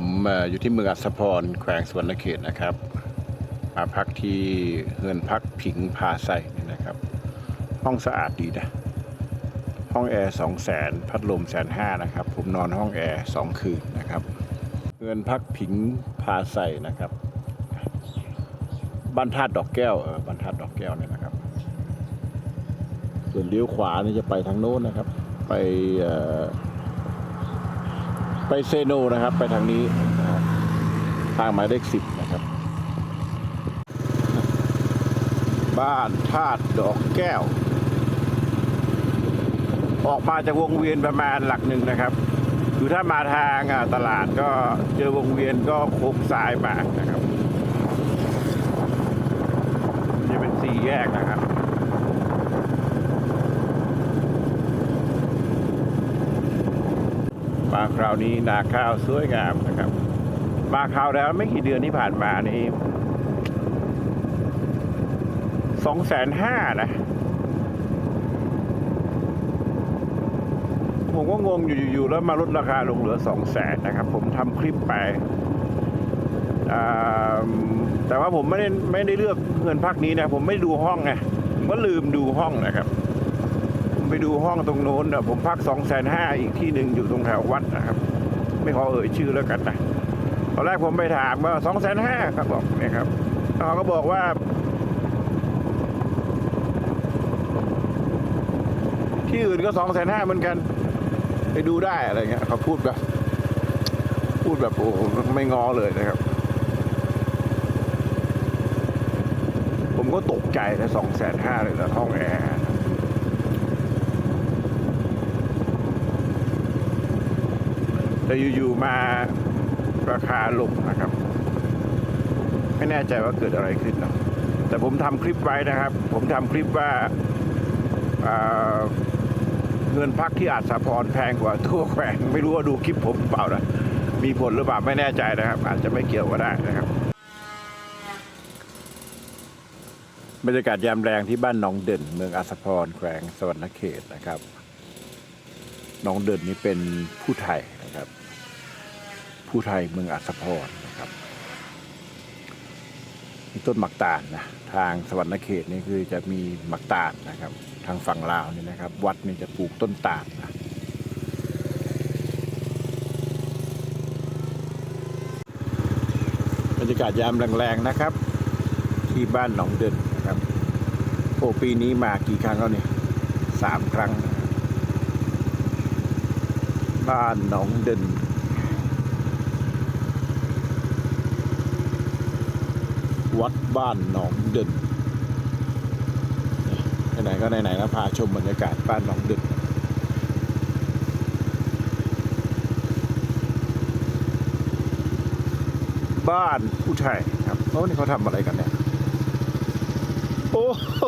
ผมเอ่อยู่ที่เมืองอัศพร แขวงสวรรณเขตนะครับ มาพักที่เฮือนพักผิงพาไซนี่นะครับ ห้องสะอาดดีนะ ห้องแอร์สองแสนพัดลมแสนห้านะครับ ผมนอนห้องแอร์สองคืนนะครับเฮือนพักผิงพาไซนะครับบ้านธาตุดอกแก้วเออบ้านธาตุดอกแก้วเนี่ยนะครับ ส่วนเลี้ยวขวานี่จะไปทางโน้นนะครับ ไปเอ่อ ไปเซโนนะครับ ไปทางนี้ทางหมายเลขสิบนะครับ บ้านธาตุดอกแก้ว ออกมาจากวงเวียนประมาณหลักหนึ่งนะครับคือถ้ามาทางตลาดก็เจอวงเวียนก็โค้งซ้ายมานะครับนี่เป็นสี่แยกนะครับ มา คราวนี้นาข้าวสวยงามนะครับมาคราวแล้วไม่กี่เดือนที่ผ่านมานี่สองแสนห้านะ ผมก็งงอยู่ๆแล้วมาลดราคาลงเหลือสองแสนนะครับ ผมทำคลิปไปแต่ว่าผมไม่ได้ไม่ได้เลือกเงินพักนี้นะ ผมไม่ดูห้องไงผมก็ลืมดูห้องนะครับ ไปดูห้องตรงโน้นนะผมพักสองแสนห้าอีกที่หนึ่งอยู่ตรงแถววัดนะครับ ไม่ขอเอ่ยชื่อแล้วกันนะตอนแรกผมไปถามว่าสองแสนห้าครับบอกเนี่ยครับเขาก็บอกว่า ที่อื่นก็สองแสนห้าเหมือนกัน ไปดูได้อะไรเงี้ยเขาพูดแบบ พูดแบบโอ้ไม่งอเลยนะครับ ผมก็ตกใจนะสองแสนห้าเลยนะห้องแอร์ แต่อยู่ๆมาราคาลงนะครับ ไม่แน่ใจว่าเกิดอะไรขึ้นเนาะแต่ผมทำคลิปไว้นะครับ ผมทำคลิปว่าอ่าเงินพักที่อาจสะพรแพงกว่าทั่วแขวงไม่รู้ว่าดูคลิปผมเปล่านะมีผลหรือเปล่าไม่แน่ใจนะครับ อาจจะไม่เกี่ยวก็ได้นะครับบรรยากาศยามแรงที่บ้านหนองเด่น เมืองอัศพรแขวงสวรรณเขตนะครับหนองเด่นนี้เป็นผู้ไทยนะครับ ผู้ไทยเมืองอัศพรนะครับมีต้นหมักตาลนะทางสวรรณเขตนี่คือจะมีหมักตาลนะครับ ทางฝั่งลาวนี่นะครับ วัดนี่จะปลูกต้นตาลนะบรรยากาศยามแรงๆนะครับ ที่บ้านหนองเด่นนะครับโอ้ปีนี้มากี่ครั้งแล้วเนี่ยสามครั้ง บ้านหนองเด่น วัดบ้านหนองเด่นไหนๆก็ไหนๆแล้วพาชมบรรยากาศบ้านหนองเด่นบ้านผู้ไทยครับโอ้นี่เขาทำอะไรกันเนี่ยโอ้โห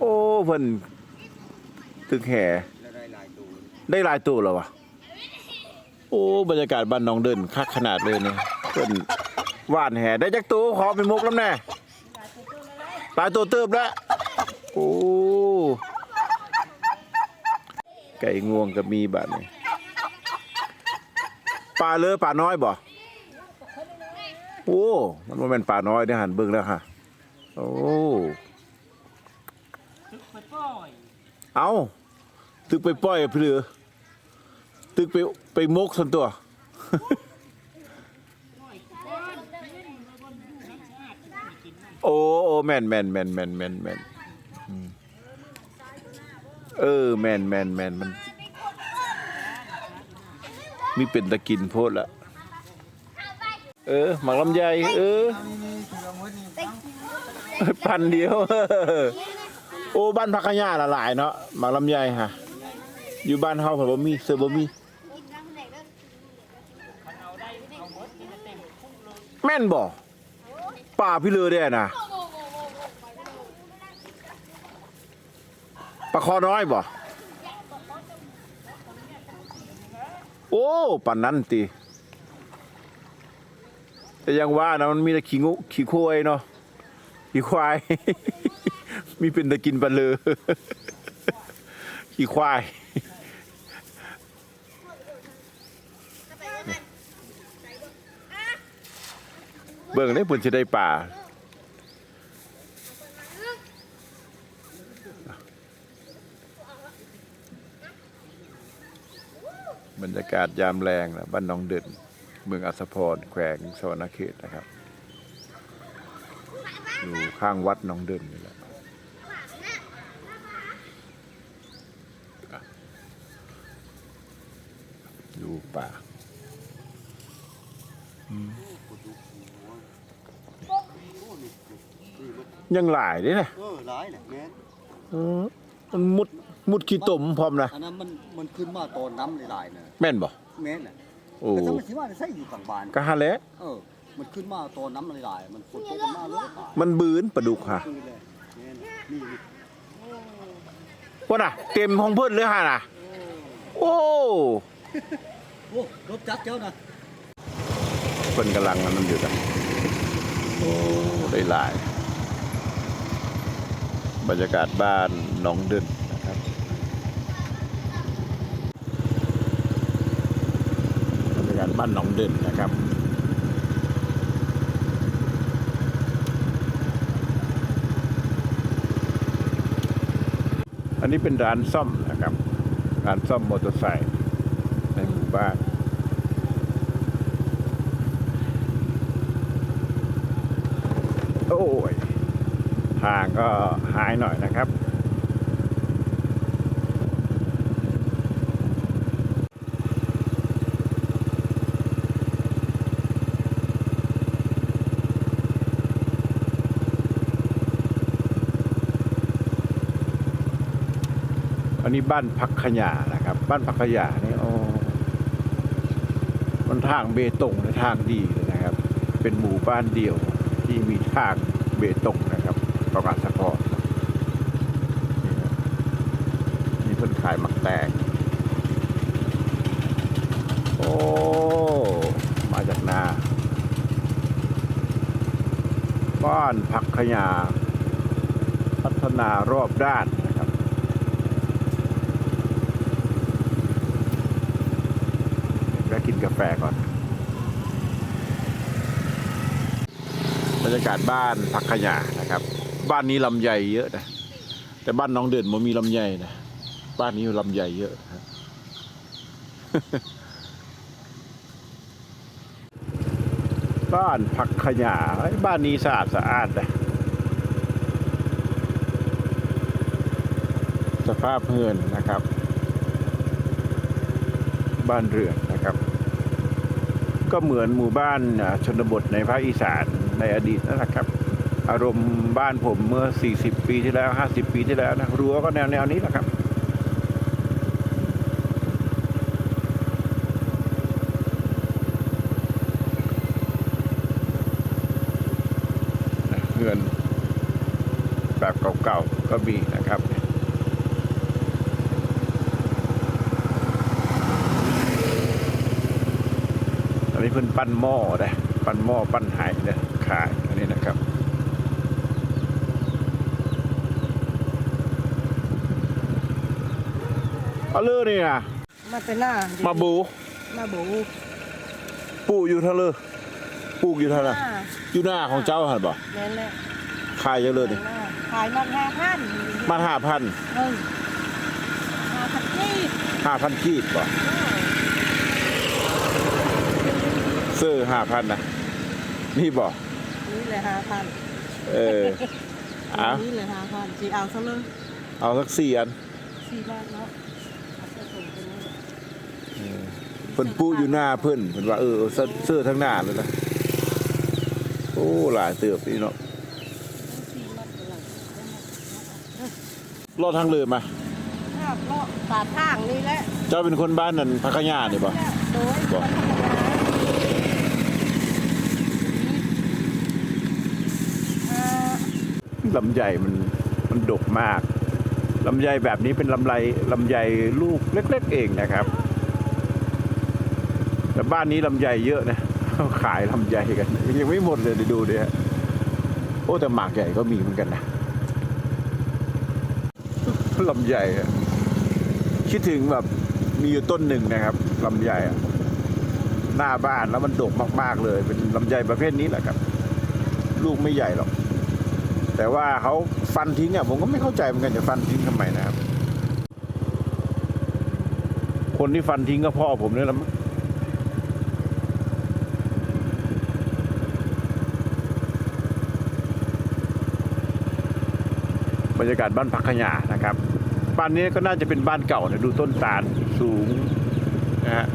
โอ้เพิ่นตึกแห่ได้ลายตัวได้หลายตัวแล้ววะโอ้บรรยากาศบ้านหนองเดินคักขนาดเลยเนี่ย เพิ่นว่านแห่ได้จักตัวขอเป็นมุกแล้วแน่หลายตัวเติบแล้วโอ้ไก่งวงก็มีบัดนี้ปลาเลอปลาน้อยบ่โอ้มันบ่แม่นปลาน้อยได้หันเบิ่งแล้วค่ะโอ้ไปปล่อยเอาตึกไปปล่อยเพื่อตึกไปไปมกส่วนตัว โอ้โอ้แม่นแม่นแม่นแม่นแม่นแม่นอืมเออ แม่นแม่นแม่นมัน มีเป็นตะกินโพดละเออหมักลำไยเออพันเดียว โอ้บ้านพักขยาละหลายเนาะหมักลำไยฮะอยู่บ้านเฮาเพิ่นบ่มีเสือบ่มี แม่นบ่ป่าพี่เลอได้นะ ปลาคอน้อยบ่โอ้ปานนั้นตีแต่ยังว่านะมันมีแต่ขี้งุขี้ควายเนาะขี้ควาย มีเป็นตะกินปลาเลอขี้ควายเบิ่งได้ปุ่นจะได้ป่า รรยากาศยามแรงนะบ้านหนองเด่นเมืองอัสสพรแขวงสวรรณเขตนะครับ อยู่ข้างวัดหนองเด่นนี่แหละอะอยู่ป่าอืมยังหลายเด้นะเออหลายแหละแม่นเออมันมุด มุดขี้ตมพร้อมนะอันนั้นมันมันขึ้นมาตอนน้ำหลายๆน่ะแม่นบ่แม่นน่ะโอ้แต่ถ้ามันสิว่าใส่อยู่กลางบ้านกะฮะแหล้วเออ มันขึ้นมาตอนน้ำหลายๆมันฝนตกกันมาเลยตายมันบืนปลาดุกฮะคือเลยแม่นนี่นี่ว่าน่ะ เต็มห้องเพิ่นเลยฮะน่ะ โอ้โอ้รถจักรเจ้านะเพิ่นกำลังอันนั้นอยู่นะโอ้ได้หลาย บรรยากาศบ้านหนองเดินนะครับ บรรยานหนองเดินนะครับอันนี้เป็นร้านซ่อมนะครับ ร้านซ่อมมอเตอร์ไซค์ในหมู่บ้าน โอ้ยทางก็หายหน่อยนะครับ นี้บ้านพักขยะนะครับ บ้านพักขยะนี่โอ้มันทางเบตงในทางดีเลยนะครับ เป็นหมู่บ้านเดียวที่มีทางเบตงนะครับประกาศสะพอนี่ครับนี่เพิ่นขายหมักแตงโอ้มาจากนา บ้านพักขยา พัฒนารอบด้านนะครับ แวะ กินกาแฟก่อน บรรยากาศบ้านพักขยานะครับ บ้านนี้ลำไยเยอะนะ แต่บ้านน้องเด่นมันมีลำไยนะ บ้านนี้ลำไยเยอะครับบ้านพักขยาบ้านนี้สะอาดสะอาดนะสภาพเฮือนนะครับ บ้านเรือนนะครับ ก็เหมือนหมู่บ้านชนบทในภาคอีสานในอดีตนั่นแหละครับ อารมณ์บ้านผมเมื่อ 40 ปีที่แล้ว 50 ปีที่แล้วนะรั้วก็แนวแนวนี้แหละครับ เงินแบบเก่าๆก็มีนะครับ อันนี้ เพิ่นปั้นหม้อนะปั้นหม้อปั้นไหายนะขายอันนี้นะครับเอาเลือนี่นะมาเป็นหน้ามาบูมาบูปลูกอยู่ทะเลปลูกอยู่ทะเลหน้าอยู่หน้าของเจ้าหันบ่แม่นแหละขายเยอะเลยนี่หน้าขายมาห้าพันมาห้าพันเออห้าพันที่ห้าพันกีบบ่ ซื้อห้าพันนะนี่บ่นี่เลยห้าพันเออเอานี่เลยห้าพันสีเอาซะเลยเอาสักสี่อันสี่บาทเนาะเอาเสื้อถุงไปเลยเพิ่นปูอยู่หน้าเพิ่นเพิ่นว่าเออเอาเสื้อเสื้อทั้งหน้าเลยนะโอ้หลายเติบนี่เนาะสี่บาทเลยรอดทางเลยมาห้าเลาะตาทางนี่แหละเจ้าเป็นคนบ้านนั่นพักขยานี่บ่โดย บ่ อ่า ลำไยมันมันดกมากลำไยแบบนี้เป็นลำไรลำไยลูกเล็ก ๆ เองนะครับ แต่บ้านนี้ลำไยเยอะนะขายลำไยกัน ยังไม่หมดเลยเดี๋ยวดูดิฮะโอ้แต่หมากใหญ่ก็มีเหมือนกันนะลำไยคิดถึงแบบมีอยู่ต้นหนึ่งนะครับลำไยหน้าบ้านแล้วมันดกมาก ๆ เลย เป็นลำไยประเภทนี้แหละครับ ลูกไม่ใหญ่หรอก แต่ว่าเขาฟันทิ้งอะผมก็ไม่เข้าใจเหมือนกันจะฟันทิ้งทำไมนะครับ คนที่ฟันทิ้งก็พ่อผมเนี่ยแหละมั้งบรรยากาศบ้านพักขยานะครับ บ้านนี้ก็น่าจะเป็นบ้านเก่านะดูต้นตาลสูงนะฮะ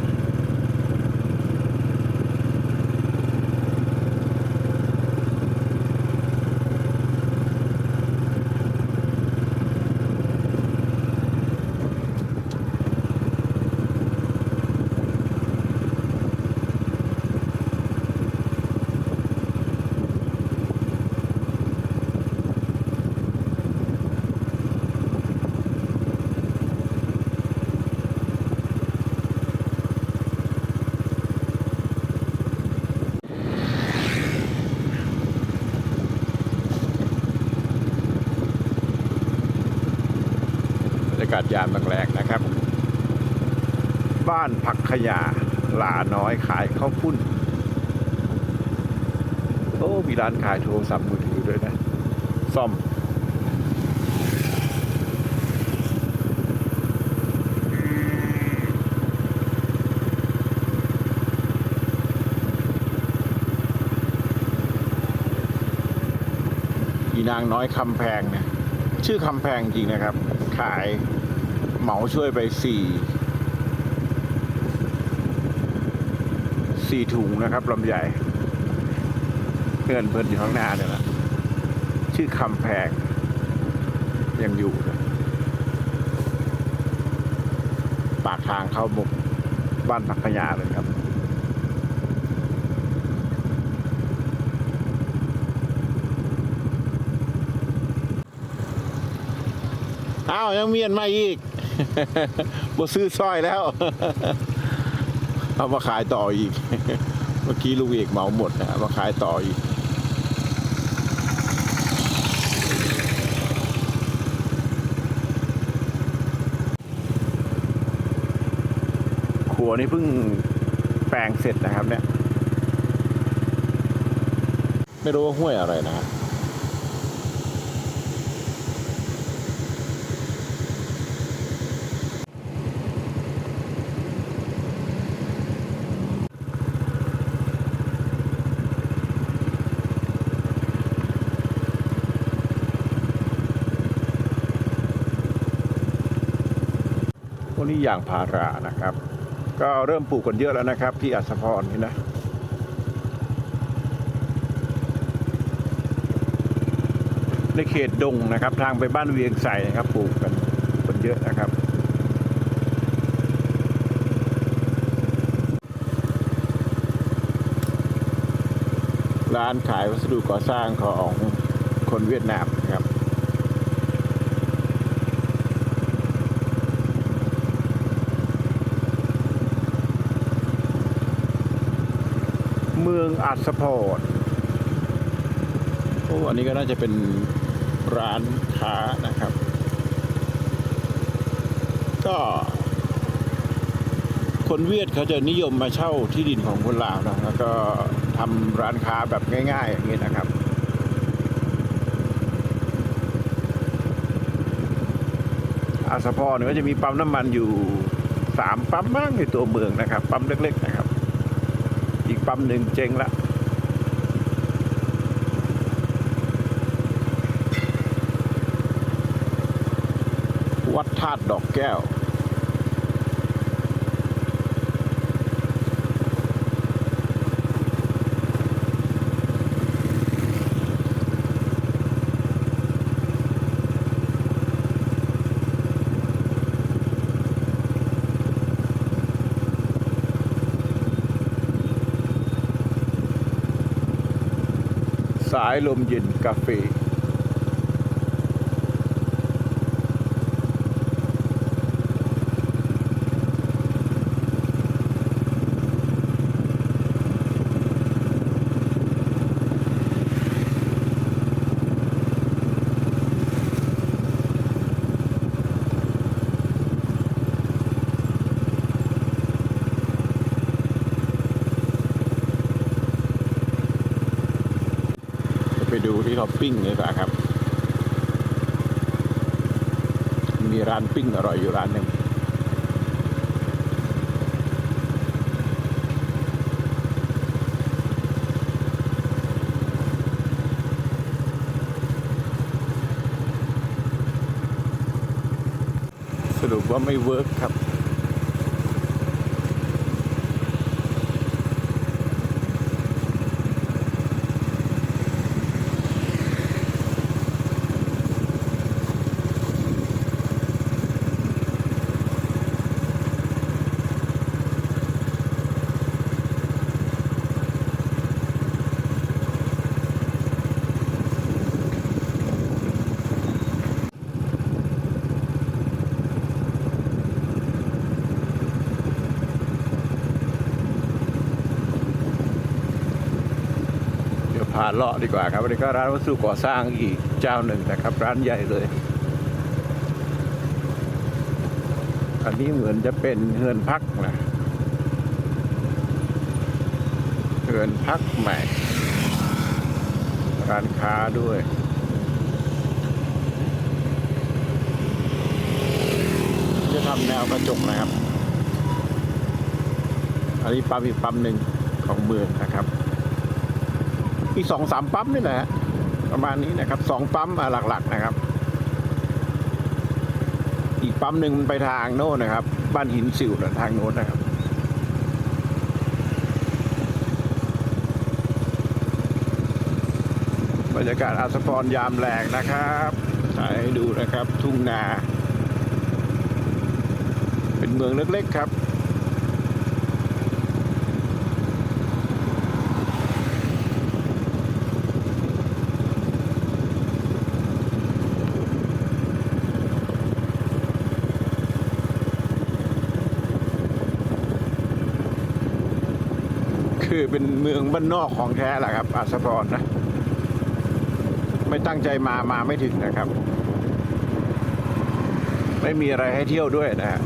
ากาศยามแรงๆนะครับ บ้านผักขยาหลาน้อยขายข้าวปุ้น โอ้มีร้านขายโทรศัพท์มือถือด้วยนะ ซ่อมอีนางน้อยคำแพงเนี่ยชื่อคำแพงจริงนะครับ ขาย เหมาช่วยไปสี่สี่ถุงนะครับลำใหญ่เพื่อนเพื่อนอยู่ข้างหน้าเนี่ยนะชื่อคำแพงยังอยู่นะปากทางเข้ามุกบ้านพักขยาเลยครับอ้าวยังเมียนมาอีก บ่ซื้อสร้อยแล้ว เอามาขายต่ออีก เมื่อกี้ลูกเอกเหมาหมดนะมาขายต่ออีกครัวนี่เพิ่งแปลงเสร็จนะครับเนี่ย ไม่รู้ว่าห้วยอะไรนะครับ ยางพารานะครับ ก็เริ่มปลูกกันเยอะแล้วนะครับ ที่อัศพรนี่นะในเขตดงนะครับ ทางไปบ้านเวียงใส่นะครับปลูกกันคนเยอะนะครับร้านขายวัสดุก่อสร้างของคนเวียดนามครับ เมืองอัศพอรโอ้อันนี้ก็น่าจะเป็นร้านค้านะครับ ก็ คนเวียดเขาจะนิยมมาเช่าที่ดินของคนลาวนะแล้วก็ทำร้านค้าแบบง่าย ๆ อย่างนี้นะครับอาสาพรเนี่ยก็จะมีปั๊มน้ำมันอยู่สามปั๊มบ้างในตัวเมืองนะครับ ปั๊มเล็กๆนะ ปั๊มหนึ่งเจ๊งละวัดธาตุดอกแก้วายลมเย็นกาแฟ ที่เขาปิ้งดีกว่าครับ มีร้านปิ้งอร่อยอยู่ร้านหนึ่งสรุปว่าไม่เวิร์กครับ เดเลาะดีกว่าครับวันนี้ก็ร้านวัสดุก่อสร้างอีกเจ้าหนึ่งนะครับ ร้านใหญ่เลย อันนี้เหมือนจะเป็นเฮือนพักนะเฮือนพักใหม่ ร้านค้าด้วยจะทำแนวกระจกนะครับ อันนี้ปั๊มอีกปั๊มหนึ่งของเมืองนะครับ อีสองสามปั๊มนี่แหละประมาณนี้นะครับสองปั๊มหลักๆนะครับ อีกปั๊มหนึ่งมันไปทางโน่นนะครับ บ้านหินสิวนะทางโน้นนะครับบรรยากาศอาสพรยามแรงนะครับถ่ายให้ดูนะครับ ทุ่งนา เป็นเมืองเล็กๆครับ อเป็นเมืองบ้านนอกของแท้แหละครับอาสพรนะ ไม่ตั้งใจมามาไม่ถึงนะครับ ไม่มีอะไรให้เที่ยวด้วยนะฮะ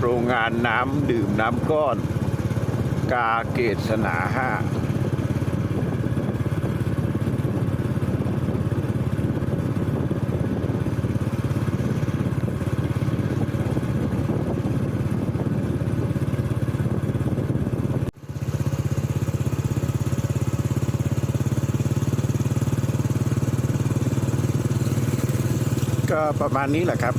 โรงงานน้ำดื่มน้ำก้อน กาเกตสนาห้า ประมาณนี้แหละครับ